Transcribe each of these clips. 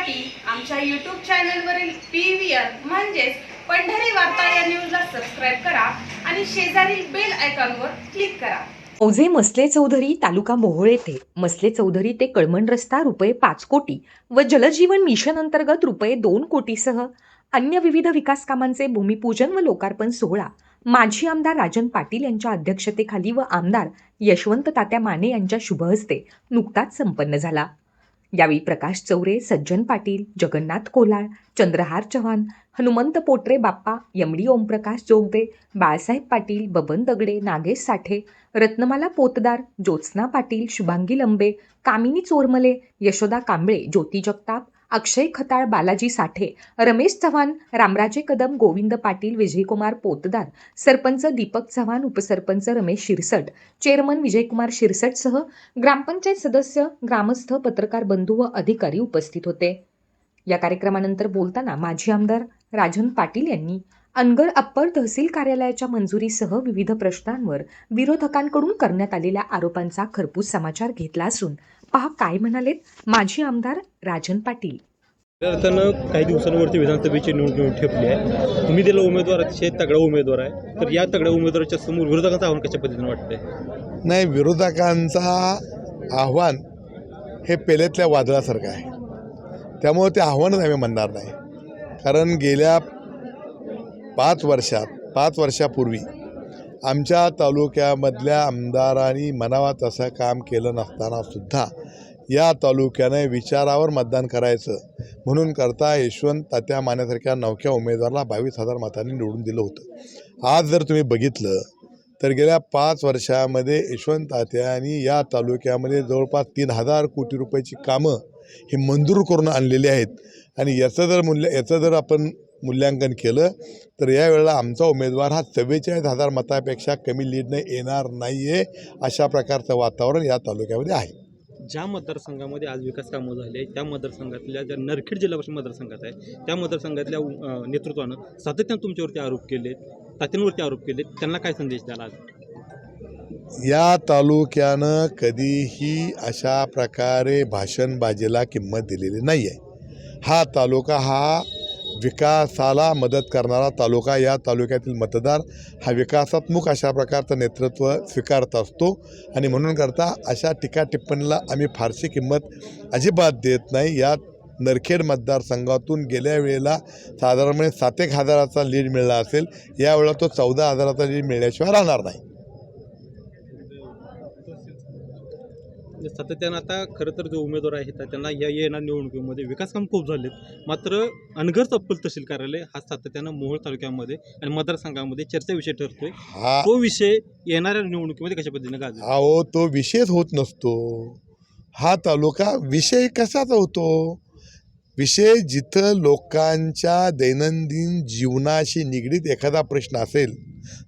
पाहण्यासाठी आमच्या यूट्यूब चॅनलवरील पी व्ही आर म्हणजेच पंढरी वार्ता या न्यूजला सबस्क्राईब करा आणि शेजारील बेल आयकॉनवर क्लिक करा. ओझे मसले चौधरी तालुका मोहोळ येथे. मसले चौधरी ते कळमण रस्ता रुपये पाच कोटी व जलजीवन मिशन अंतर्गत रुपये दोन कोटीसह अन्य विविध विकास कामांचे भूमिपूजन व लोकार्पण सोहळा. माजी आमदार राजन पाटील यांच्या अध्यक्षतेखाली व आमदार यशवंत तात्या माने यांच्या शुभहस्ते नुकताच संपन्न झाला. यावेळी प्रकाश चौरे सज्जन पाटील जगन्नाथ कोलाळ चंद्रहार चव्हाण हनुमंत पोटरे बाप्पा यमडी ओमप्रकाश जोगदे बाळासाहेब पाटील बबन दगडे नागेश साठे रत्नमाला पोतदार ज्योत्स्ना पाटील शुभांगी लंबे कामिनी चोरमले यशोदा कांबळे ज्योती जगताप अक्षय खताळ बालाजी साठे रमेश चव्हाण रामराजे कदम गोविंद पाटील विजयकुमार पोतदार सरपंच दीपक चव्हाण उपसरपंच रमेश शिरसट चेअरमन विजयकुमार शिरसटसह ग्रामपंचायत सदस्य ग्रामस्थ पत्रकार बंधू व अधिकारी उपस्थित होते. या कार्यक्रमानंतर बोलताना माजी आमदार राजन पाटील यांनी अनगर अप्पर तहसील कार्यालयाच्या मंजुरीसह विविध प्रश्नांवर विरोधकांकडून करण्यात आलेल्या आरोपांचा खरपूस समाचार घेतला असून पहा काय म्हणालेत माजी आमदार राजन पाटील. खऱ्या अर्थानं काही दिवसांवरती विधानसभेची निवडणूक ठेपली आहे. तुम्ही दिला उमेदवार अतिशय तगडा उमेदवार आहे. तर या तगड्या उमेदवाराच्या समोर विरोधकांचं आव्हान कशा पद्धतीने वाटतंय? नाही विरोधकांचा आव्हान हे पेलेतल्या वादळासारखं आहे. त्यामुळं ते आव्हानच आम्ही म्हणणार नाही. कारण गेल्या पाच वर्षात पाच वर्षापूर्वी आमच्या तालुक्यामधल्या आमदारांनी मनावा तसं काम केलं नसताना सुद्धा या तालुक्याने विचारावर मतदान करायचं. म्हणून करता यशवंत तात्या मान्यासारख्या नवख्या उमेदवाराला बावीस हजार मतांनी निवडून दिलं होतं. आज जर तुम्ही बघितलं तर गेल्या पाच वर्षामध्ये यशवंत तात्यांनी या तालुक्यामध्ये जवळपास तीन हजार कोटी रुपयाची कामं ही मंजूर करून आणलेली आहेत. आणि याचं जर मूल्य याचं जर आपण मूल्यांकन केलं तर यावेळेला आमचा उमेदवार हा चव्वेचाळीस हजार मतापेक्षा कमी लीडने येणार नाही आहे अशा प्रकारचं वातावरण या तालुक्यामध्ये आहे. ज्या मतदारसंघामध्ये आज विकास कामं झाले त्या मतदारसंघातल्या ज्या नरखेड जिल्हा परिषद मतदारसंघात आहे त्या मतदारसंघातल्या नेतृत्वानं सातत्यानं तुमच्यावरती आरोप केले तात्यांवरती आरोप केले त्यांना काय संदेश द्याल आज? या तालुक्यानं कधीही अशा प्रकारे भाषणबाजीला किंमत दिलेली नाही आहे हा तालुका हा विकासाला मदत करणारा तालुका या तालुक्यातील मतदार हा विकासात्मक अशा प्रकारचं नेतृत्व स्वीकारत असतो. आणि म्हणून करता अशा टीका टिप्पणीला आम्ही फारशी किंमत अजिबात देत नाही. या नरखेड मतदारसंघातून गेल्या वेळेला साधारणपणे सात एक हजाराचा लीड मिळाला असेल. यावेळेला तो चौदा हजाराचा लीड मिळण्याशिवाय राहणार नाही. सातत्यानं आता खरं तर जो उमेदवार आहे तर त्यांना या येणाऱ्या निवडणुकीमध्ये विकास काम खूप झालेत. मात्र अनगर तप्पल तहसील कार्यालय हा सातत्यानं मोहोळ तालुक्यामध्ये आणि मतदारसंघामध्ये चर्चा विषय ठरतोय. हा. तो विषय येणाऱ्या निवडणुकीमध्ये कशा पद्धतीने गाजल अहो तो विषयच होत नसतो. हा तालुका विषय कशाचा होतो? विषय जिथं लोकांच्या दैनंदिन जीवनाशी निगडीत एखादा प्रश्न असेल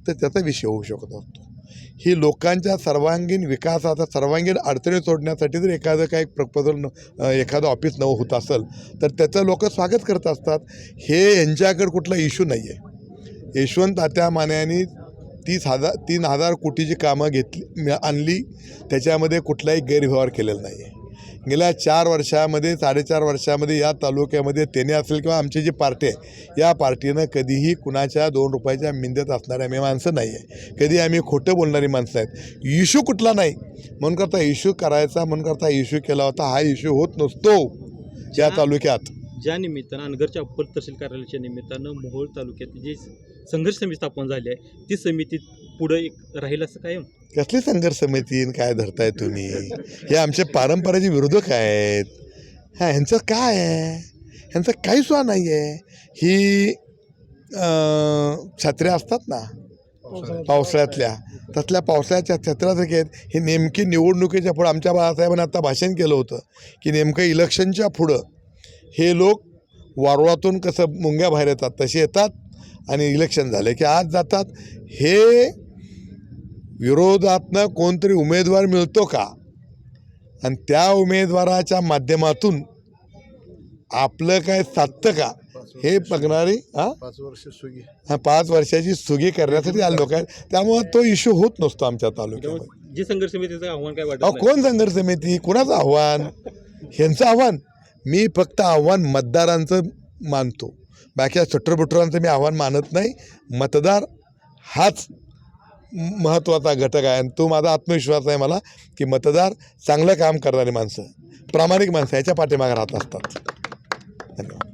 तर त्याचा विषय होऊ शकत असतो ही लोकांच्या सर्वांगीण विकासाचा सर्वांगीण अडचणी सोडण्यासाठी जर एखादं काही प्रपोजल न एखादं ऑफिस नवं होत असेल तर त्याचं लोक स्वागत करत असतात. हे यांच्याकडे कुठला इश्यू नाही आहे यशवंत तात्या मान्यांनी तीस हजार तीन हजार कोटीची कामं घेतली आणली. त्याच्यामध्ये कुठलाही गैरव्यवहार केलेला नाही आहे गेल्या चार वर्षामध्ये साडेचार वर्षामध्ये या तालुक्यामध्ये त्याने असेल किंवा आमची जी पार्टी आहे या पार्टीनं कधीही कुणाच्या दोन रुपयाच्या मिंदत असणाऱ्या आम्ही माणसं नाही आहे. कधी आम्ही खोटं बोलणारी माणसं आहेत. इश्यू कुठला नाही. म्हणून करता इश्यू करायचा म्हणून करता इश्यू केला होता हा इश्यू होत नसतो या तालुक्यात. ज्या निमित्तानं अनगरच्या अप्पर तहसील कार्यालयाच्या निमित्तानं मोहोळ तालुक्यात जी संघर्ष समिती स्थापन झाली आहे. ती समिती पुढं एक राहील असं कायम? कसली संघर्ष समिती आणि काय धरताय तुम्ही? हे आमचे पारंपरेचे विरोधक आहेत. हा ह्यांचं काय आहे? ह्यांचं काही सुद्धा नाही आहे ही अं, छत्र्या असतात ना? पावसाळ्यातल्या. तसल्या पावसाळ्याच्या छत्र्यासारख्या आहेत. हे नेमकी निवडणुकीच्या पुढं आमच्या बाळासाहेबांनी आता भाषण केलं होतं की नेमकं इलेक्शनच्या पुढं हे लोक वारुळातून कसं मुंग्या बाहेर येतात तसे येतात? आणि इलेक्शन झाले की आज जातात. हे विरोधातनं कोणतरी उमेदवार मिळतो का? आणि त्या उमेदवाराच्या माध्यमातून आपलं काय साधतं का? हे बघणारी हा? पाच वर्ष सुगी हा पाच वर्षाची सुगी करण्यासाठी आले लोक आहेत. त्यामुळे तो इश्यू होत नसतो आमच्या तालुक्यामध्ये. त्यामुळे जी संघर्ष समितीचं आव्हान काय वाटत. कोण संघर्ष समिती? कुणाचं आव्हान? ह्यांचं आव्हान? मी फक्त आव्हान मतदारांचं मानतो. बाकी या सट्टरबुटरांचं मी आव्हान मानत नाही. मतदार हाच महत्त्वाचा घटक आहे आणि तो माझा आत्मविश्वास आहे मला की मतदार चांगलं काम करणारी माणसं प्रामाणिक माणसं याच्या पाठीमागे राहत असतात. धन्यवाद.